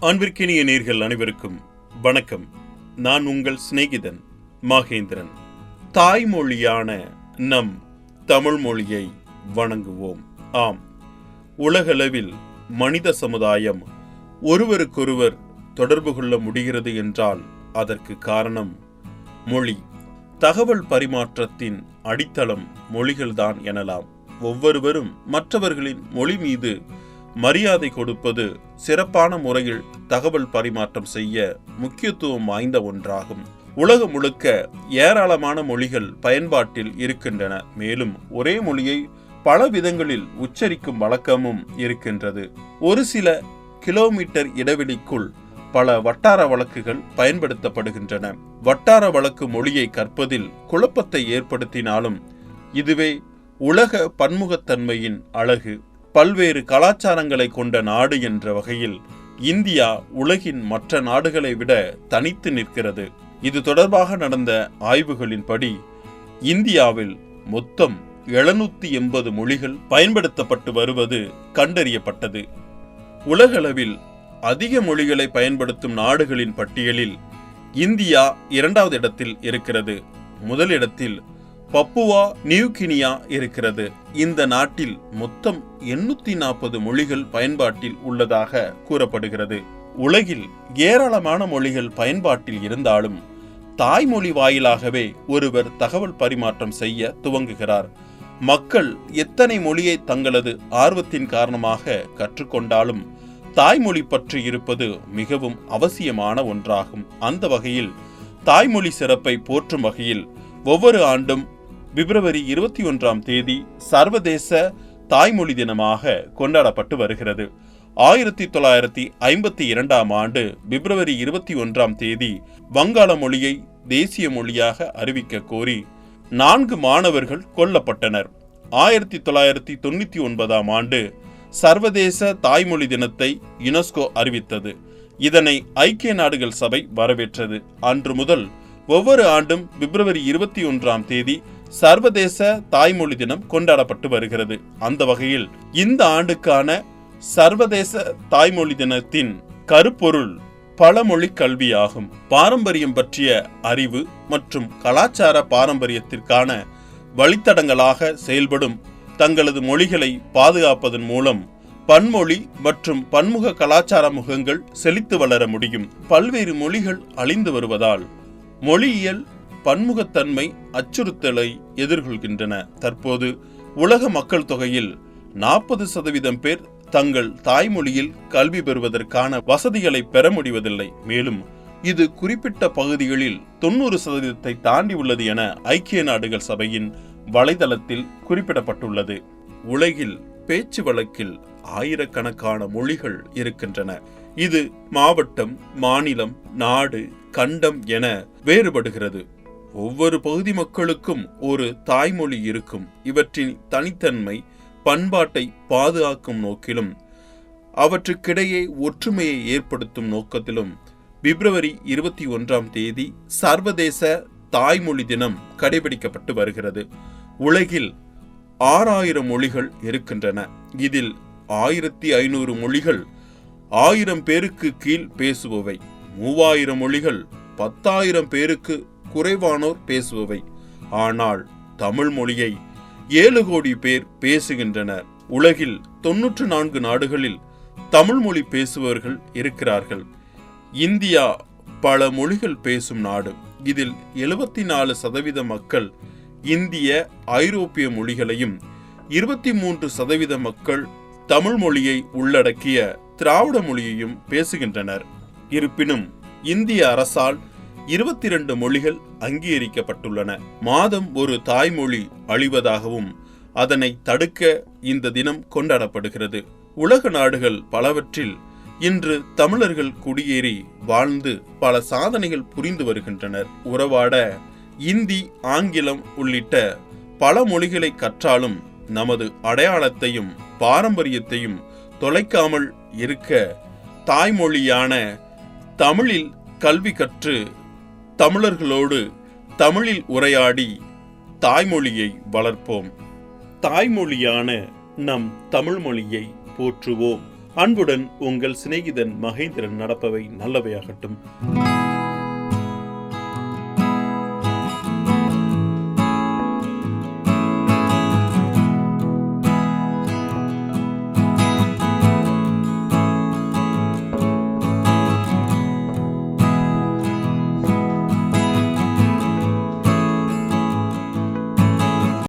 அன்பிற்கினிய நேர்கள் அனைவருக்கும் வணக்கம். நான் உங்கள் சிநேகிதன் மகேந்திரன். தாய்மொழியான நம் தமிழ் மொழியை வணங்குவோம். ஆம். உலகளவில் மனித சமுதாயம் ஒருவருக்கொருவர் தொடர்பு கொள்ள முடிகிறது என்றால் அதற்கு காரணம் மொழி. தகவல் பரிமாற்றத்தின் அடித்தளம் மொழிகள்தான் எனலாம். ஒவ்வொருவரும் மற்றவர்களின் மொழி மீது மரியாதை கொடுப்பது சிறப்பான முறையில் தகவல் பரிமாற்றம் செய்ய முக்கியத்துவம் வாய்ந்த ஒன்றாகும். உலகம் முழுக்க ஏராளமான மொழிகள் பயன்பாட்டில் இருக்கின்றன. மேலும் ஒரே மொழியை பல விதங்களில் உச்சரிக்கும் வழக்கமும் இருக்கின்றது. ஒரு சில கிலோமீட்டர் இடைவெளிக்குள் பல வட்டார வழக்குகள் பயன்படுத்தப்படுகின்றன. வட்டார வழக்கு மொழியை கற்பதில் குழப்பத்தை ஏற்படுத்தினாலும் இதுவே உலக பன்முகத்தன்மையின் அழகு. பல்வேறு கலாச்சாரங்களை கொண்ட நாடு என்ற வகையில் இந்தியா உலகின் மற்ற நாடுகளை விட தனித்து நிற்கிறது. இது தொடர்பாக நடந்த ஆய்வுகளின்படி இந்தியாவில் மொத்தம் எழுநூத்தி எண்பது மொழிகள் பயன்படுத்தப்பட்டு வருவது கண்டறியப்பட்டது. உலகளவில் அதிக மொழிகளை பயன்படுத்தும் நாடுகளின் பட்டியலில் இந்தியா இரண்டாவது இடத்தில் இருக்கிறது. முதலிடத்தில் பப்புவா நியூகினியா இருக்கிறது. இந்த நாட்டில் மொத்தம் எண்ணூத்தி நாற்பது மொழிகள் பயன்பாட்டில் உள்ளதாக கூறப்படுகிறது. உலகில் ஏராளமான மொழிகள் பயன்பாட்டில் இருந்தாலும் தாய்மொழி வாயிலாகவே ஒருவர் தகவல் பரிமாற்றம் செய்ய துவங்குகிறார். மக்கள் எத்தனை மொழியை தங்களது ஆர்வத்தின் காரணமாக கற்றுக்கொண்டாலும் தாய்மொழி பற்றி இருப்பது மிகவும் அவசியமான ஒன்றாகும். அந்த வகையில் தாய்மொழி சிறப்பை போற்றும் வகையில் ஒவ்வொரு ஆண்டும் பிப்ரவரி இருபத்தி ஒன்றாம் தேதி சர்வதேச தாய்மொழி தினமாக கொண்டாடப்பட்டு வருகிறது. ஆயிரத்தி தொள்ளாயிரத்தி ஐம்பத்தி இரண்டாம் ஆண்டு பிப்ரவரி இருபத்தி ஒன்றாம் தேதி வங்காள மொழியை தேசிய மொழியாக அறிவிக்க கோரி நான்கு மாணவர்கள் கொல்லப்பட்டனர். ஆயிரத்தி தொள்ளாயிரத்தி தொண்ணூத்தி ஒன்பதாம் ஆண்டு சர்வதேச தாய்மொழி தினத்தை யுனெஸ்கோ அறிவித்தது. இதனை ஐக்கிய நாடுகள் சபை வரவேற்றது. அன்று முதல் ஒவ்வொரு ஆண்டும் பிப்ரவரி இருபத்தி ஒன்றாம் தேதி சர்வதேச தாய்மொழி தினம் கொண்டாடப்பட்டு வருகிறது. அந்த வகையில் இந்த ஆண்டுக்கான சர்வதேச தாய்மொழி தினத்தின் கருப்பொருள் பழமொழி கல்வியாகும். பாரம்பரியம் பற்றிய அறிவு மற்றும் கலாச்சார பாரம்பரியத்திற்கான வழித்தடங்களாக செயல்படும் தங்களது மொழிகளை பாதுகாப்பதன் மூலம் பன்மொழி மற்றும் பன்முக கலாச்சார முகங்கள் செழித்து வளர முடியும். பல்வேறு மொழிகள் அழிந்து வருவதால் மொழியியல் பன்முகத்தன்மை அச்சுறுத்தலை எதிர்கொள்கின்றன. தற்போது உலக மக்கள் தொகையில் நாற்பது சதவீதம் பேர் தங்கள் தாய்மொழியில் கல்வி பெறுவதற்கான வசதிகளை பெற முடிவதில்லை. மேலும் இது குறிப்பிட்ட பகுதிகளில் தொண்ணூறு சதவீதத்தை தாண்டி உள்ளது என ஐக்கிய நாடுகள் சபையின் வலைதளத்தில் குறிப்பிடப்பட்டுள்ளது. உலகில் பேச்சு வழக்கில் ஆயிரக்கணக்கான மொழிகள் இருக்கின்றன. இது மாவட்டம் மாநிலம் நாடு கண்டம் என வேறுபடுகிறது. ஒவ்வொரு பகுதி மக்களுக்கும் ஒரு தாய்மொழி இருக்கும். இவற்றின் தனித்தன்மை பண்பாட்டை பாதுகாக்கும் நோக்கிலும் அவற்றுக்கிடையே ஒற்றுமையை ஏற்படுத்தும் நோக்கத்திலும். பிப்ரவரி இருபத்தி ஒன்றாம் தேதி சர்வதேச தாய்மொழி தினம் கடைபிடிக்கப்பட்டு வருகிறது. உலகில் ஆறாயிரம் மொழிகள் இருக்கின்றன. இதில் ஆயிரத்தி ஐநூறு மொழிகள் ஆயிரம் பேருக்கு கீழ் பேசுபவை. மூவாயிரம் மொழிகள் பத்தாயிரம் பேருக்கு குறைவானோர் பேசுபவை. ஆனால் தமிழ் மொழியை ஏழு கோடி பேர் பேசுகின்றனர். உலகில் தொன்னூற்று நான்கு நாடுகளில் தமிழ் மொழி பேசுபவர்கள் இருக்கிறார்கள். இந்தியா பல மொழிகள் பேசும் நாடு. இதில் எழுபத்தி நாலு சதவீத மக்கள் இந்திய ஐரோப்பிய மொழிகளையும் இருபத்தி மூன்று சதவீத மக்கள் தமிழ் மொழியை உள்ளடக்கிய திராவிட மொழியையும் பேசுகின்றனர். இருப்பினும் இந்திய அரசால் இருபத்தி இரண்டு மொழிகள் அங்கீகரிக்கப்பட்டுள்ளன. மாதம் ஒரு தாய்மொழி அழிவதாகவும் அதனை தடுக்க இந்த தினம் கொண்டாடப்படுகிறது. உலக நாடுகள் பலவற்றில் இன்று தமிழர்கள் குடியேறி வாழ்ந்து பல சாதனைகள் புரிந்து வருகின்றனர். உறவாட இந்தி ஆங்கிலம் உள்ளிட்ட பல மொழிகளை கற்றாலும் நமது அடையாளத்தையும் பாரம்பரியத்தையும் தொலைக்காமல் இருக்க தாய்மொழியான தமிழில் கல்வி கற்று தமிழர்களோடு தமிழில் உரையாடி தாய்மொழியை வளர்ப்போம். தாய்மொழியான நம் தமிழ் மொழியை போற்றுவோம். அன்புடன் உங்கள் சிநேகிதன் மகேந்திரன் நடப்பவை நல்லவையாகட்டும்.